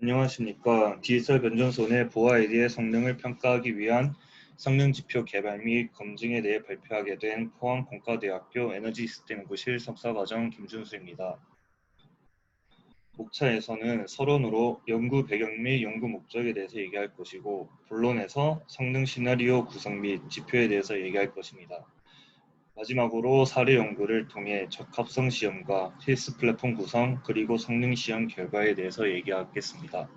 안녕하십니까. 디지털 변전손의 보호 아이디의 성능을 평가하기 위한 성능 지표 개발 및 검증에 대해 발표하게 된 포항 공과대학교 에너지 시스템 연구실 석사과정 김준수입니다. 목차에서는 서론으로 연구 배경 및 연구 목적에 대해서 얘기할 것이고 본론에서 성능 시나리오 구성 및 지표에 대해서 얘기할 것입니다. 마지막으로 사례 연구를 통해 적합성 시험과 필수 플랫폼 구성 그리고 성능 시험 결과에 대해서 얘기하겠습니다.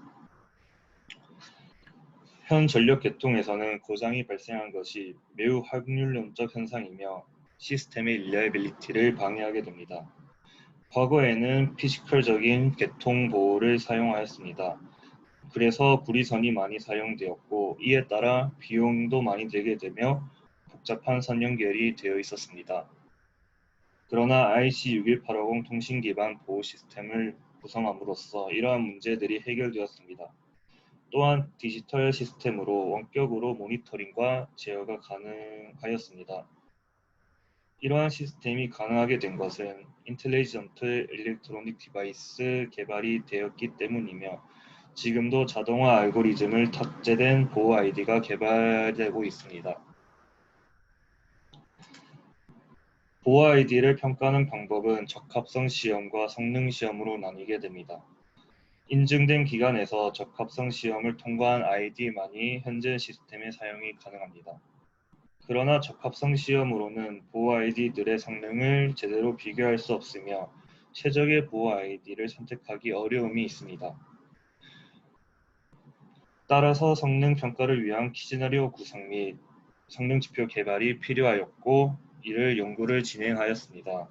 현 전력 계통에서는 고장이 발생한 것이 매우 확률론적 현상이며 시스템의 릴리아빌리티를 방해하게 됩니다. 과거에는 피지컬적인 계통 보호를 사용하였습니다. 그래서 불이선이 많이 사용되었고 이에 따라 비용도 많이 들게 되며 복잡한 선 연결이 되어 있었습니다. 그러나 IC61850 통신 기반 보호 시스템을 구성함으로써 이러한 문제들이 해결되었습니다. 또한 디지털 시스템으로 원격으로 모니터링과 제어가 가능하였습니다. 이러한 시스템이 가능하게 된 것은 인텔리전트 일렉트로닉 디바이스 개발이 되었기 때문이며 지금도 자동화 알고리즘을 탑재된 보호 아이디가 개발되고 있습니다. 보호 아이디를 평가하는 방법은 적합성 시험과 성능 시험으로 나뉘게 됩니다. 인증된 기관에서 적합성 시험을 통과한 아이디만이 현재 시스템의 사용이 가능합니다. 그러나 적합성 시험으로는 보호 아이디들의 성능을 제대로 비교할 수 없으며 최적의 보호 아이디를 선택하기 어려움이 있습니다. 따라서 성능 평가를 위한 키시나리오 구성 및 성능 지표 개발이 필요하였고 이를 연구를 진행하였습니다.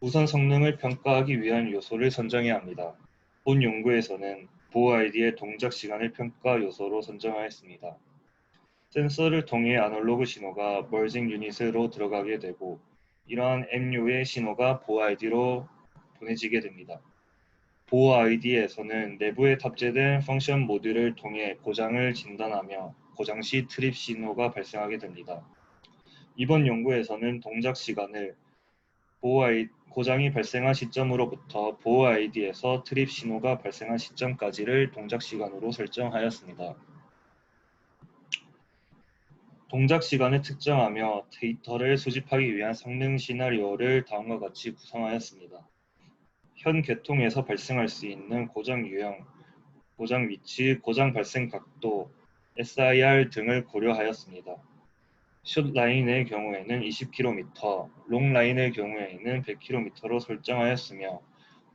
우선 성능을 평가하기 위한 요소를 선정해야 합니다. 본 연구에서는 보호 아이디의 동작 시간을 평가 요소로 선정하였습니다. 센서를 통해 아날로그 신호가 멀징 유닛으로 들어가게 되고 이러한 MU의 신호가 보호 아이디로 보내지게 됩니다. 보호 아이디에서는 내부에 탑재된 펑션 모듈을 통해 고장을 진단하며 고장 시 트립 신호가 발생하게 됩니다. 이번 연구에서는 동작 시간을 보호 아이, 고장이 발생한 시점으로부터 보호 아이디에서 트립 신호가 발생한 시점까지를 동작 시간으로 설정하였습니다. 동작 시간을 특정하며 데이터를 수집하기 위한 성능 시나리오를 다음과 같이 구성하였습니다. 현 계통에서 발생할 수 있는 고장 유형, 고장 위치, 고장 발생 각도, SIR 등을 고려하였습니다. 숏 라인의 경우에는 20km, 롱 라인의 경우에는 100km로 설정하였으며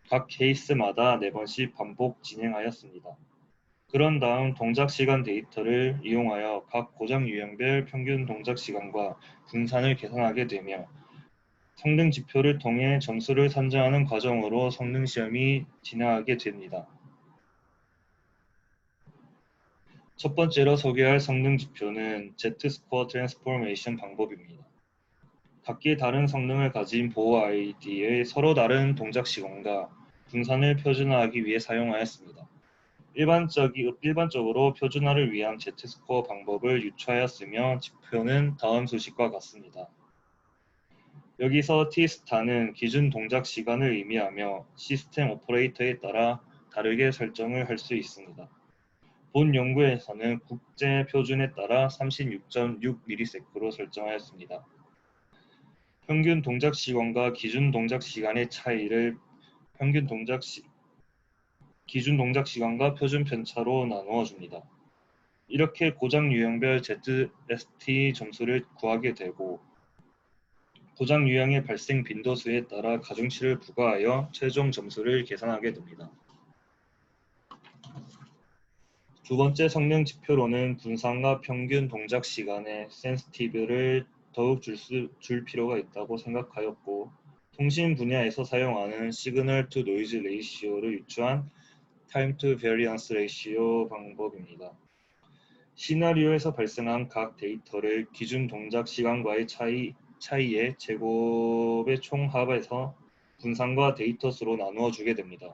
각 케이스마다 4번씩 반복 진행하였습니다. 그런 다음 동작 시간 데이터를 이용하여 각 고장 유형별 평균 동작 시간과 분산을 계산하게 되며 성능 지표를 통해 점수를 산정하는 과정으로 성능 시험이 진행하게 됩니다. 첫 번째로 소개할 성능 지표는 Z-스코어 트랜스포메이션 방법입니다. 각기 다른 성능을 가진 보호 아이디의 서로 다른 동작 시간과 분산을 표준화하기 위해 사용하였습니다. 일반적이, 일반적으로 표준화를 위한 Z-스코어 방법을 유추하였으며 지표는 다음 수식과 같습니다. 여기서 T스타는 기준 동작 시간을 의미하며 시스템 오퍼레이터에 따라 다르게 설정을 할 수 있습니다. 본 연구에서는 국제 표준에 따라 36.6ms로 설정하였습니다. 평균 동작 시간과 기준 동작 시간의 차이를 평균 동작 시, 기준 동작 시간과 표준 편차로 나누어 줍니다. 이렇게 고장 유형별 ZST 점수를 구하게 되고 고장 유형의 발생 빈도수에 따라 가중치를 부과하여 최종 점수를 계산하게 됩니다. 두 번째 성능 지표로는 분산과 평균 동작 시간의 센스티브를 더욱 줄, 수, 줄 필요가 있다고 생각하였고 통신 분야에서 사용하는 시그널 투 노이즈 레이시오를 유추한 타임 투 베리언스 레이시오 방법입니다. 시나리오에서 발생한 각 데이터를 기준 동작 시간과의 차이, 차이의 제곱의 총합에서 분산과 데이터 수로 나누어 주게 됩니다.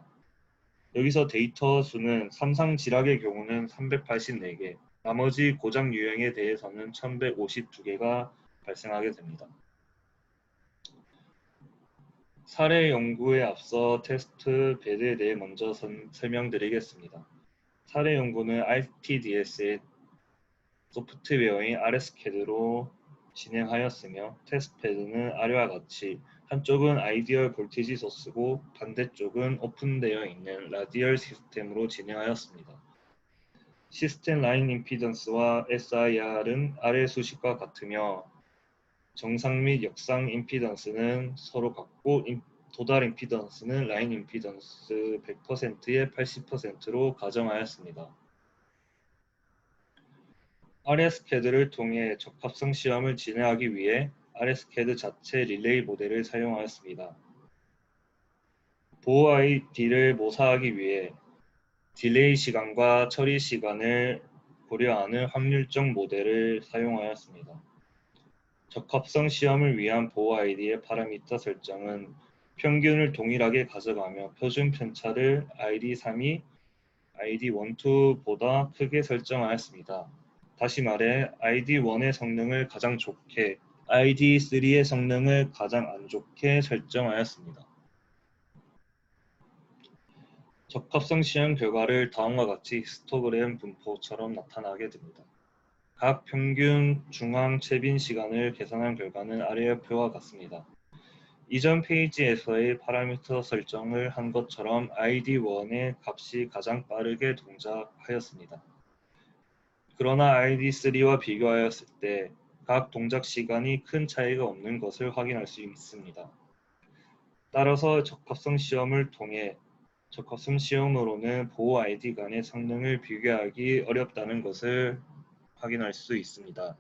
여기서 데이터 수는 삼상 지락의 경우는 384개, 나머지 고장 유형에 대해서는 1152개가 발생하게 됩니다. 사례 연구에 앞서 테스트 베드에 대해 먼저 선- 설명드리겠습니다. 사례 연구는 RTDS의 소프트웨어인 RSCAD로 진행하였으며 테스트 패드는 아래와 같이 한쪽은 아이디얼 볼티지 소스고 반대쪽은 오픈되어 있는 라디얼 시스템으로 진행하였습니다. 시스템 라인 임피던스와 SIR은 아래 수식과 같으며 정상 및 역상 임피던스는 서로 같고 임- 도달 임피던스는 라인 임피던스 100%의 80%로 가정하였습니다. RSCAD를 통해 적합성 시험을 진행하기 위해 RSCAD 자체 릴레이 모델을 사용하였습니다. 보호 ID를 모사하기 위해 딜레이 시간과 처리 시간을 고려하는 확률적 모델을 사용하였습니다. 적합성 시험을 위한 보호 아이디의 파라미터 설정은 평균을 동일하게 가져가며 표준 편차를 ID3이 ID12보다 크게 설정하였습니다. 다시 말해 ID1의 성능을 가장 좋게 ID3의 성능을 가장 안 좋게 설정하였습니다. 적합성 시험 결과를 다음과 같이 히스토그램 분포처럼 나타나게 됩니다. 각 평균 중앙 채빈 시간을 계산한 결과는 아래의 표와 같습니다. 이전 페이지에서의 파라미터 설정을 한 것처럼 ID1의 값이 가장 빠르게 동작하였습니다. 그러나 ID3와 비교하였을 때 각 동작 시간이 큰 차이가 없는 것을 확인할 수 있습니다. 따라서 적합성 시험을 통해 적합성 시험으로는 보호 아이디 간의 성능을 비교하기 어렵다는 것을 확인할 수 있습니다.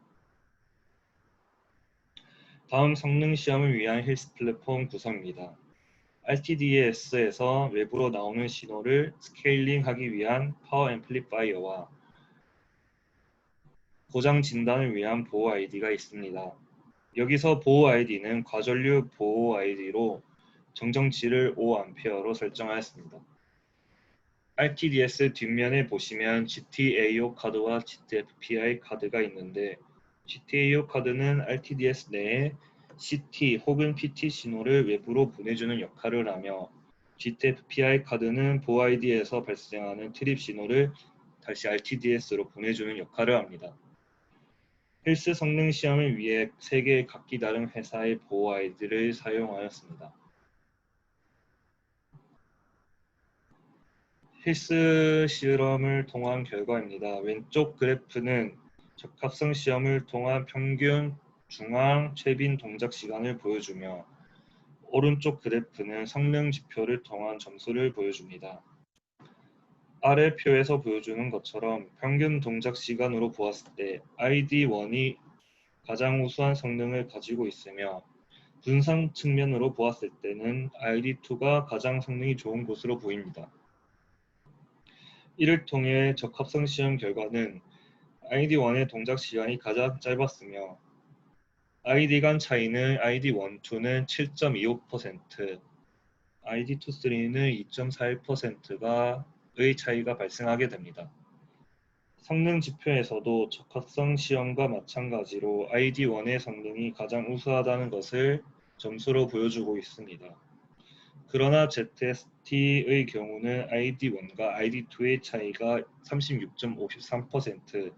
다음 성능 시험을 위한 힐스 플랫폼 구성입니다. RTDS에서 외부로 나오는 신호를 스케일링하기 위한 파워 앰플리파이어와 고장 진단을 위한 보호 아이디가 있습니다. 여기서 보호 아이디는 과전류 보호 아이디로 정정치를 5A로 설정하였습니다. RTDS 뒷면에 보시면 GTAO 카드와 GTFPI 카드가 있는데 GTAO 카드는 RTDS 내에 CT 혹은 PT 신호를 외부로 보내주는 역할을 하며 GTFPI 카드는 보호 아이디에서 발생하는 트립 신호를 다시 RTDS로 보내주는 역할을 합니다. 헬스 성능 시험을 위해 세 개의 각기 다른 회사의 보호 아이디를 사용하였습니다. 헬스 실험을 통한 결과입니다. 왼쪽 그래프는 적합성 시험을 통한 평균 중앙 최빈 동작 시간을 보여주며 오른쪽 그래프는 성능 지표를 통한 점수를 보여줍니다. 아래 표에서 보여주는 것처럼 평균 동작 시간으로 보았을 때 ID1이 가장 우수한 성능을 가지고 있으며 분산 측면으로 보았을 때는 ID2가 가장 성능이 좋은 것으로 보입니다. 이를 통해 적합성 시험 결과는 ID1의 동작 시간이 가장 짧았으며 ID 간 차이는 ID1, 2는 7.25%, ID2, 3는 2.41%가 의 차이가 발생하게 됩니다. 성능 지표에서도 적합성 시험과 마찬가지로 ID1의 성능이 가장 우수하다는 것을 점수로 보여주고 있습니다. 그러나 ZST의 경우는 ID1과 ID2의 차이가 36.53%,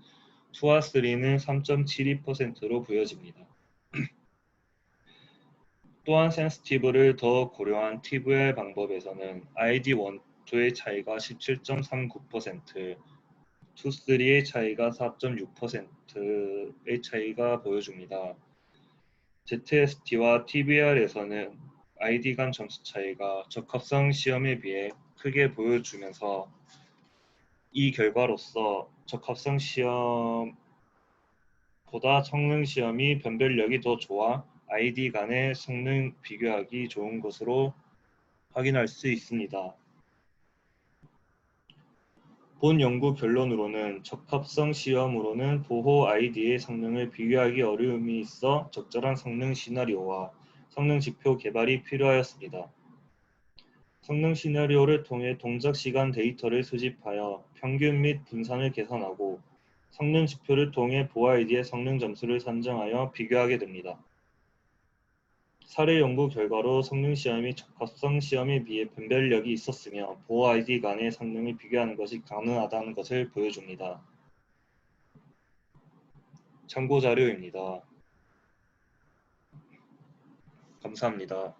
2와 3는 3.72%로 보여집니다. 또한 센스티브를 더 고려한 TVR 방법에서는 ID1, 2의 차이가 17.39%, 2, 3의 차이가 4.6%의 차이가 보여줍니다. ZST와 TBR에서는 ID 간 점수 차이가 적합성 시험에 비해 크게 보여주면서 이 결과로서 적합성 시험보다 성능 시험이 변별력이 더 좋아 ID 간의 성능 비교하기 좋은 것으로 확인할 수 있습니다. 본 연구 결론으로는 적합성 시험으로는 보호 ID의 성능을 비교하기 어려움이 있어 적절한 성능 시나리오와 성능 지표 개발이 필요하였습니다. 성능 시나리오를 통해 동작 시간 데이터를 수집하여 평균 및 분산을 계산하고 성능 지표를 통해 ID의 성능 점수를 산정하여 비교하게 됩니다. 사례 연구 결과로 성능 시험이 적합성 시험에 비해 변별력이 있었으며 보호 아이디 간의 성능을 비교하는 것이 가능하다는 것을 보여줍니다. 참고 자료입니다. 감사합니다.